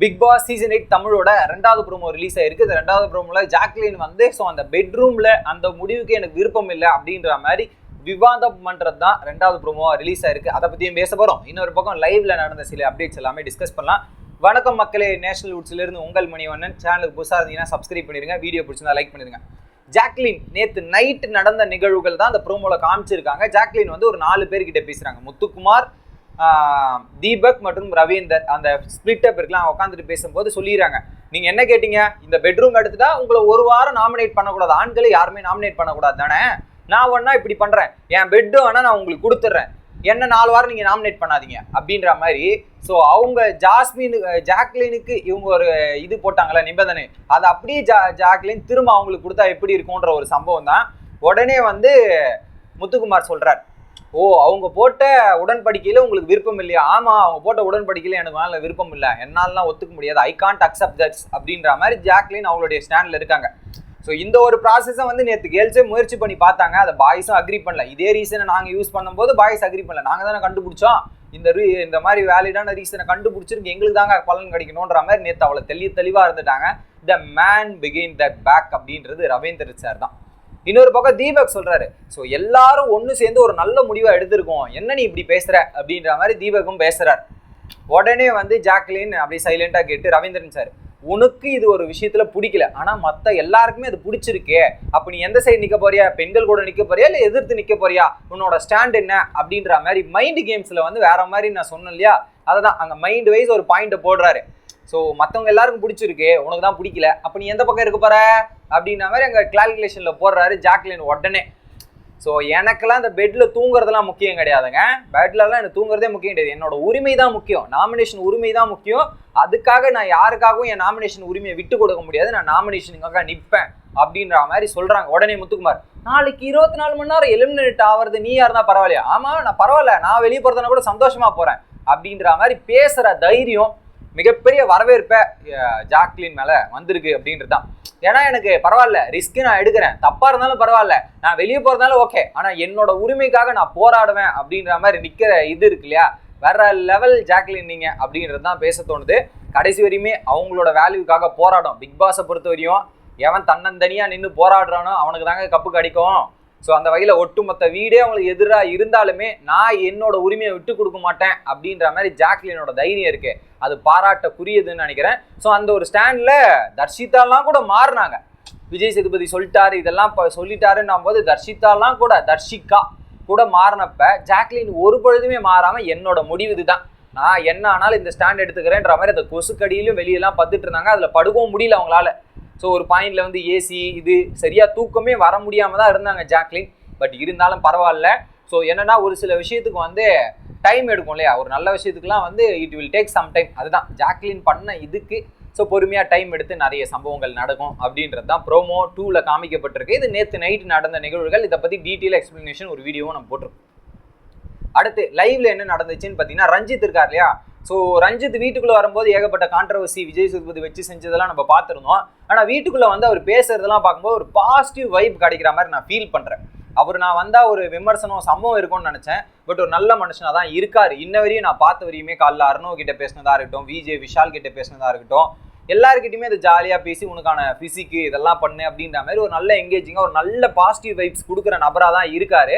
Big Boss season eight தமிழோட ரெண்டாவது promo release ஆயிருக்கு. இந்த ரெண்டாவது ப்ரோமோல ஜாக்லின் வந்து ஸோ அந்த பெட்ரூம்ல அந்த முடிவுக்கு எனக்கு விருப்பம் இல்லை அப்படின்ற மாதிரி விவாதம் பண்ணுறது தான் ரெண்டாவது ப்ரோமோ ரிலீஸ் ஆயிருக்கு. அதை பற்றியும் பேச போகிறோம் இன்னொரு பக்கம் லைவ்ல நடந்த சில அப்டேட்ஸ் எல்லாமே டிஸ்கஸ் பண்ணலாம். வணக்கம் மக்களே நேஷனல் வுட்ஸ்லேருந்து உங்கள் மணிவண்ணன். சேனலுக்கு புதுசாக இருந்தீங்கன்னா சப்ஸ்கிரைப் பண்ணிருங்க. வீடியோ பிடிச்சிருந்தா லைக் பண்ணிருங்க. ஜாக்லின் நேத்து நைட் நடந்த நிகழ்வுகள் தான் அந்த ப்ரோமோல காமிச்சிருக்காங்க. ஜாக்லின் வந்து ஒரு நாலு பேர்கிட்ட பேசுறாங்க. முத்துக்குமார் தீபக் மற்றும் ரவீந்தர் அந்த ஸ்பிளிட் அப் இருக்கலாம் உட்காந்துட்டு பேசும்போது சொல்லிடுறாங்க. நீங்கள் என்ன கேட்டீங்க? இந்த பெட்ரூம் எடுத்துட்டா உங்களை ஒரு வாரம் நாமினேட் பண்ணக்கூடாது. ஆண்களை யாருமே நாமினேட் பண்ணக்கூடாது தானே? நான் ஒன்றா இப்படி பண்ணுறேன் என் பெட்டு வேணால் நான் உங்களுக்கு கொடுத்துட்றேன் என்ன நாலு வாரம் நீங்கள் நாமினேட் பண்ணாதீங்க. அப்படின்ற மாதிரி ஸோ அவங்க ஜாஸ்மின் ஜாக்லினுக்கு இவங்க ஒரு இது போட்டாங்களே நிபந்தனை. அதை அப்படியே ஜா ஜாக்லின் திரும்ப அவங்களுக்கு கொடுத்தா எப்படி இருக்கும்ன்ற ஒரு சம்பவம் தான். உடனே வந்து முத்துக்குமார் சொல்கிறார் ஓ அவங்க போட்ட உடன்படிக்கையில் உங்களுக்கு விருப்பம் இல்லையா? ஆமாம் அவங்க போட்ட உடன்படிக்கையில் எனக்கு நல்ல விருப்பம் இல்லை. என்னாலலாம் ஒத்துக்க முடியாது. ஐ கான்ட் அக்செப்ட் தட்ஸ் அப்படின்ற மாதிரி ஜாக்லின் அவங்களுடைய ஸ்டாண்டில் இருக்காங்க. ஸோ இந்த ஒரு ப்ராசஸை வந்து நேற்று கேர்ள்ஸே முயற்சி பண்ணி பார்த்தாங்க. அதை பாய்ஸும் அக்ரி பண்ணல. இதே ரீசனை நாங்கள் யூஸ் பண்ணும்போது பாய்ஸ் அக்ரி பண்ணல. நாங்கள் தானே கண்டுபிடிச்சோம். இந்த ரீ இந்த மாதிரி வேலிடான ரீசனை கண்டுபிடிச்சிருக்கு. எங்களுக்கு தாங்க பலன் கிடைக்கணுன்ற மாதிரி நேற்று அவ்வளோ தெளி தெளிவாக இருந்துட்டாங்க. த மேன் பிகெயின் தட் பேக் அப்படின்றது ரவீந்திர சார் தான். இன்னொரு பக்கம் தீபக் சொல்றாரு ஸோ எல்லாரும் ஒன்று சேர்ந்து ஒரு நல்ல முடிவை எடுத்திருக்கோம். என்ன நீ இப்படி பேசுற? அப்படின்ற மாதிரி தீபக்கும் பேசுறார். உடனே வந்து ஜாக்லின் அப்படி சைலண்டா கேட்டு ரவீந்திரன் சார் உனக்கு இது ஒரு விஷயத்துல பிடிக்கல. ஆனா மத்த எல்லாருக்குமே அது பிடிச்சிருக்கே. அப்ப நீ எந்த சைடு நிக்க போறியா? பெண்கள் கூட நிக்க போறியா? இல்ல எதிர்த்து நிக்க போறியா? உன்னோட ஸ்டாண்ட் என்ன? அப்படின்ற மாதிரி மைண்ட் கேம்ஸ்ல வந்து வேற மாதிரி நான் சொன்னேன் இல்லையா? அததான். அங்க மைண்ட் வைஸ் ஒரு பாயிண்ட் போடுறாரு. ஸோ மற்றவங்க எல்லாருக்கும் பிடிச்சிருக்கு. உனக்கு தான் பிடிக்கல. அப்போ நீ எந்த பக்கம் இருக்க போற? அப்படின்ற மாதிரி எங்கள் கால்குலேஷனில் போடுறாரு ஜாக்லின் உடனே. ஸோ எனக்கெல்லாம் இந்த பெட்டில் தூங்குறதெல்லாம் முக்கியம் கிடையாதுங்க. பெட்லலாம் எனக்கு தூங்குறதே முக்கியம் கிடையாது. என்னோட உரிமை தான் முக்கியம். நாமினேஷன் உரிமை தான் முக்கியம். அதுக்காக நான் யாருக்காகவும் என் நாமினேஷன் உரிமையை விட்டு கொடுக்க முடியாது. நான் நாமினேஷனுக்காக நிற்பேன் அப்படின்ற மாதிரி சொல்கிறாங்க உடனே முத்துக்குமார் நாளைக்கு இருபத்தி நாலு மணி நேரம் எலிமினேட் ஆகிறது நீ யாருந்தா பரவாயில்லையா? ஆமாம் நான் பரவாயில்ல. நான் வெளியே போகிறதுனா கூட சந்தோஷமாக போகிறேன் அப்படின்ற மாதிரி பேசுகிற தைரியம் மிகப்பெரிய வரவேற்பை ஜாக்லின் மேலே வந்திருக்கு அப்படின்றது தான் ஏன்னா எனக்கு பரவாயில்ல ரிஸ்க்கு நான் எடுக்கிறேன். தப்பாக இருந்தாலும் பரவாயில்ல. நான் வெளியே போகிறதுனால ஓகே ஆனால் என்னோட உரிமைக்காக நான் போராடுவேன் அப்படின்ற மாதிரி நிற்கிற இது இருக்கு இல்லையா? வேற லெவல் ஜாக்லின் நீங்கள் அப்படின்றது தான் பேச தோணுது. கடைசி வரையுமே அவங்களோட வேல்யூக்காக போராடும். பிக் பாஸை பொறுத்த வரையும் எவன் தன்னந்தனியாக நின்று போராடுறானோ அவனுக்கு தாங்க கப்பு கிடைக்கும். ஸோ அந்த வகையில் ஒட்டுமொத்த வீடே அவங்களுக்கு எதிராக இருந்தாலுமே நான் என்னோட உரிமையை விட்டு கொடுக்க மாட்டேன் அப்படின்ற மாதிரி ஜாக்லினோட தைரியம் இருக்கு. அது பாராட்டக்குரியதுன்னு நினைக்கிறேன். ஸோ அந்த ஒரு ஸ்டாண்டில் தர்ஷிதாலாம் கூட மாறினாங்க. விஜய் சேதுபதி சொல்லிட்டாரு இதெல்லாம் இப்போ சொல்லிட்டாருன்னும் போது தர்ஷிதாலாம் கூட தர்ஷிகா கூட மாறினப்ப ஜாக்லின் ஒரு பொழுதுமே மாறாமல் என்னோட முடிவு இதுதான். நான் என்ன ஆனாலும் இந்த ஸ்டாண்ட் எடுத்துக்கிறேன்ற மாதிரி அந்த கொசுக்கடியிலும் வெளியெல்லாம் பத்துட்டு இருந்தாங்க. அதில் படுக்கவும் முடியல அவங்களால. ஸோ ஒரு பாயிண்டில் வந்து ஏசி இது சரியாக தூக்கமே வர முடியாமல் தான் இருந்தாங்க ஜாக்லின். பட் இருந்தாலும் பரவாயில்ல. ஸோ என்னன்னா ஒரு சில விஷயத்துக்கு வந்து டைம் எடுக்கும் இல்லையா ஒரு நல்ல விஷயத்துக்குலாம் வந்து it will take some time அதுதான். ஜாக்லின் பண்ண இதுக்கு ஸோ பொறுமையாக டைம் எடுத்து நிறைய சம்பவங்கள் நடக்கும் அப்படின்றது தான் ப்ரோமோ டூவில் காமிக்கப்பட்டிருக்கு. இது நேற்று நைட் நடந்த நிகழ்வுகள். இதை பற்றி டீட்டெயில் எக்ஸ்ப்ளனேஷன் ஒரு வீடியோவும் நம்ம போட்டிருக்கோம். அடுத்து லைவ்ல என்ன நடந்துச்சுன்னு பார்த்தீங்கன்னா ரஞ்சித் இருக்கார் இல்லையா? ஸோ ரஞ்சித் வீட்டுக்குள்ளே வரும்போது ஏகப்பட்ட கான்ட்ரவர்சி விஜய் சேதுபதி வச்சு செஞ்சதெல்லாம் நம்ம பார்த்துருந்தோம். ஆனால் வீட்டுக்குள்ளே வந்து அவர் பேசுறதெல்லாம் பார்க்கும்போது ஒரு பாசிட்டிவ் வைப் கிடைக்கிற மாதிரி நான் ஃபீல் பண்ணுறேன் அவர் நான் வந்தால் ஒரு விமர்சனம் சம்பவம் இருக்கும்னு நினச்சேன். பட் ஒரு நல்ல மனுஷனாக தான் இருக்கார். இன்ன வரையும் நான் பார்த்த வரையுமே காலைல அருணோ கிட்ட பேசினதாக இருக்கட்டும் விஜய் விஷால் கிட்ட பேசினதாக இருக்கட்டும் எல்லாருக்கிட்டையுமே அதை ஜாலியாக பேசி உனக்கான ஃபிசிக்கு இதெல்லாம் பண்ணு அப்படின்ற மாதிரி ஒரு நல்ல எங்கேஜிங்காக ஒரு நல்ல பாசிட்டிவ் வைப்ஸ் கொடுக்குற நபராக தான் இருக்காரு.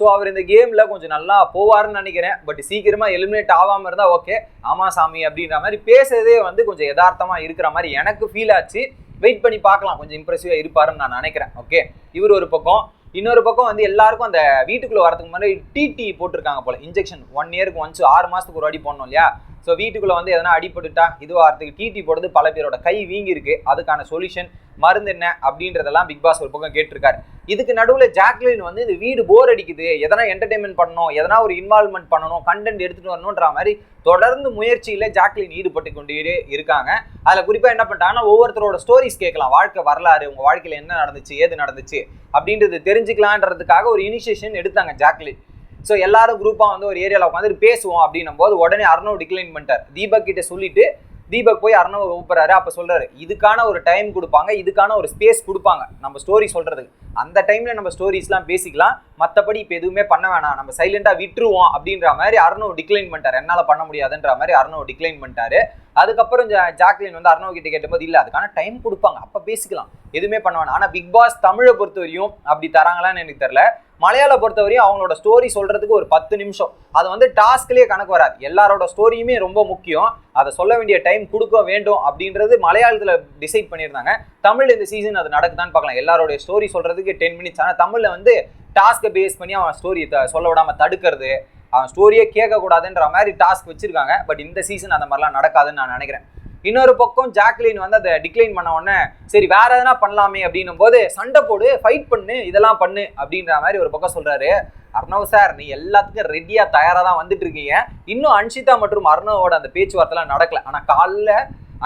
ஸோ அவர் இந்த கேமில் கொஞ்சம் நல்லா போவாருன்னு நினைக்கிறேன். பட் சீக்கிரமாக எலிமினேட் ஆகாமல் இருந்தால் ஓகே ஆமாம் சாமி அப்படின்ற மாதிரி பேசுறதே வந்து கொஞ்சம் யதார்த்தமாக இருக்கிற மாதிரி எனக்கு ஃபீல் ஆச்சு. வெயிட் பண்ணி பார்க்கலாம். கொஞ்சம் இம்ப்ரெசிவாக இருப்பாருன்னு நான் நினைக்கிறேன். ஓகே இவர் ஒரு பக்கம். இன்னொரு பக்கம் வந்து எல்லாருக்கும் அந்த வீட்டுக்குள்ளே வரதுக்கு முன்னாடி டிடி போட்டிருக்காங்க போல. இன்ஜெக்ஷன் ஒன் இயருக்கு ஒன்ஸ் ஆறு மாதத்துக்கு ஒரு வாட்டி போடணும் இல்லையா? ஸோ வீட்டுக்குள்ளே வந்து எதனா அடிபட்டுட்டா இதுவாகிறதுக்கு டிடி போடுறது பல பேரோட கை வீங்கியிருக்கு. அதுக்கான சொல்யூஷன் மருந்து என்ன அப்படின்றதெல்லாம் பிக் பாஸ் ஒரு பக்கம் கேட்டிருக்காரு. இதுக்கு நடுவில் ஜாக்லின் வந்து இந்த வீடு போர் அடிக்குது. எதனா என்டர்டைன்மெண்ட் பண்ணணும் எதனா ஒரு இன்வால்வ்மெண்ட் பண்ணணும் கண்டென்ட் எடுத்துகிட்டு வரணுன்ற மாதிரி தொடர்ந்து முயற்சியில் ஜாக்லின் ஈடுபட்டு கொண்டே இருக்காங்க. அதில் குறிப்பாக என்ன பண்ணிட்டாங்கன்னா ஒவ்வொருத்தரோட ஸ்டோரிஸ் கேட்கலாம். வாழ்க்கை வரலாறு உங்கள் வாழ்க்கையில் என்ன நடந்துச்சு ஏது நடந்துச்சு அப்படின்றது தெரிஞ்சுக்கலான்றதுக்காக ஒரு இனிஷியேஷன் எடுத்தாங்க ஜாக்லின் ஸோ எல்லாரும் குரூப்பாக வந்து ஒரு ஏரியாவில் உட்காந்து பேசுவோம் அப்படின்னும் போது உடனே அர்ணவ் டிக்ளைன் பண்ணிட்டார். தீபக் கிட்ட சொல்லிட்டு தீபக் போய் அர்ணவ் கூப்பிட்றாரு. அப்போ சொல்கிறாரு இதுக்கான ஒரு டைம் கொடுப்பாங்க இதுக்கான ஒரு ஸ்பேஸ் கொடுப்பாங்க. நம்ம ஸ்டோரி சொல்கிறதுக்கு அந்த டைமில் நம்ம ஸ்டோரிஸ்லாம் பேசிக்கலாம். மற்றபடி இப்போ எதுவுமே பண்ண வேணாம். நம்ம சைலண்ட்டாக விட்டுருவோம் அப்படின்ற மாதிரி அர்ணவ் டிக்ளைன் பண்ணிட்டார். என்னால் பண்ண முடியாதுன்ற மாதிரி அர்ணவ் டிக்ளைன் பண்ணிட்டாரு. அதுக்கப்புறம் ஜாக்லின் வந்து அர்ணவ் கிட்ட கேட்டபோது இல்லை அதுக்கான டைம் கொடுப்பாங்க. அப்போ பேசிக்கலாம். எதுவுமே பண்ண வேணாம். ஆனால் பிக் பாஸ் தமிழை பொறுத்தவரையும் அப்படி தராங்களான்னு எனக்கு தெரில மலையாள பொறுத்தவரையும் அவங்களோட ஸ்டோரி சொல்றதுக்கு ஒரு பத்து நிமிஷம். அது வந்து டாஸ்க்லேயே கணக்கு வராது. எல்லாரோட ஸ்டோரியுமே ரொம்ப முக்கியம். அதை சொல்ல வேண்டிய டைம் கொடுக்க வேண்டும் அப்படின்றது மலையாளத்தில் டிசைட் பண்ணியிருந்தாங்க. தமிழ் இந்த சீசன் அது நடக்குதான்னு பார்க்கலாம். எல்லாரோடைய ஸ்டோரி சொல்றதுக்கு டென் மினிட்ஸ் ஆனால் தமிழில் வந்து டாஸ்க்கை பேஸ் பண்ணி அவன் ஸ்டோரி சொல்ல விடாமல் தடுக்கிறது அவன் ஸ்டோரியே கேட்கக்கூடாதுன்ற மாதிரி டாஸ்க் வச்சுருக்காங்க. பட் இந்த சீசன் அந்த மாதிரிலாம் நடக்காதுன்னு நான் நினைக்கிறேன். இன்னொரு பக்கம் ஜாக்லின் வந்து அதை டிக்ளைன் பண்ண உடனே சரி வேற எதனா பண்ணலாமே அப்படின்னும் போது சண்டை போடு ஃபைட் பண்ணு இதெல்லாம் பண்ணு அப்படின்ற மாதிரி ஒரு பக்கம் சொல்றாரு. அர்ணவ் சார் நீ எல்லாத்துக்கும் ரெடியா தயாரா தான் வந்துட்டு இருக்கீங்க. இன்னும் அன்ஷிதா மற்றும் அர்ணவோட அந்த பேச்சுவார்த்தைலாம் நடக்கல. ஆனா காலைல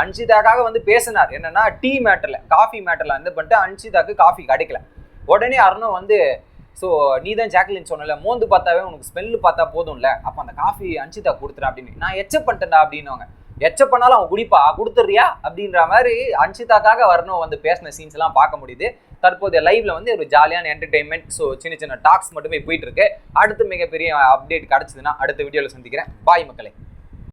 அன்ஷிதாக்காக வந்து பேசினார். என்னன்னா டீ மேட்டர்ல காஃபி மேட்டர்ல வந்து பண்ணிட்டு அன்ஷிதாக்கு காஃபி கிடைக்கல. உடனே அர்ணவ் வந்து ஸோ நீ தான் ஜாக்லின் சொன்னல மோந்து பார்த்தாவே உனக்கு ஸ்மெல்லு பார்த்தா போதும்ல. அப்போ அந்த காஃபி அன்ஷிதா கொடுத்துறேன் அப்படின்னு. நான் எச்ச பண்ணிட்டேன்டா அப்படின்னுவாங்க. எச்ச பண்ணாலும் அவன் குடிப்பா. கொடுத்துறியா அப்படின்ற மாதிரி அன்ஷிதாக்காக வரணும் வந்து பேசின சீன்ஸ் எல்லாம் பார்க்க முடியுது. தற்போதைய லைவ்ல வந்து ஒரு ஜாலியான என்டர்டைன்மெண்ட் ஸோ சின்ன சின்ன டாக்ஸ் மட்டுமே போயிட்டு இருக்கு. அடுத்து மிகப்பெரிய அப்டேட் கிடைச்சதுன்னா அடுத்த வீடியோவில் சந்திக்கிறேன். பாய் மக்களே.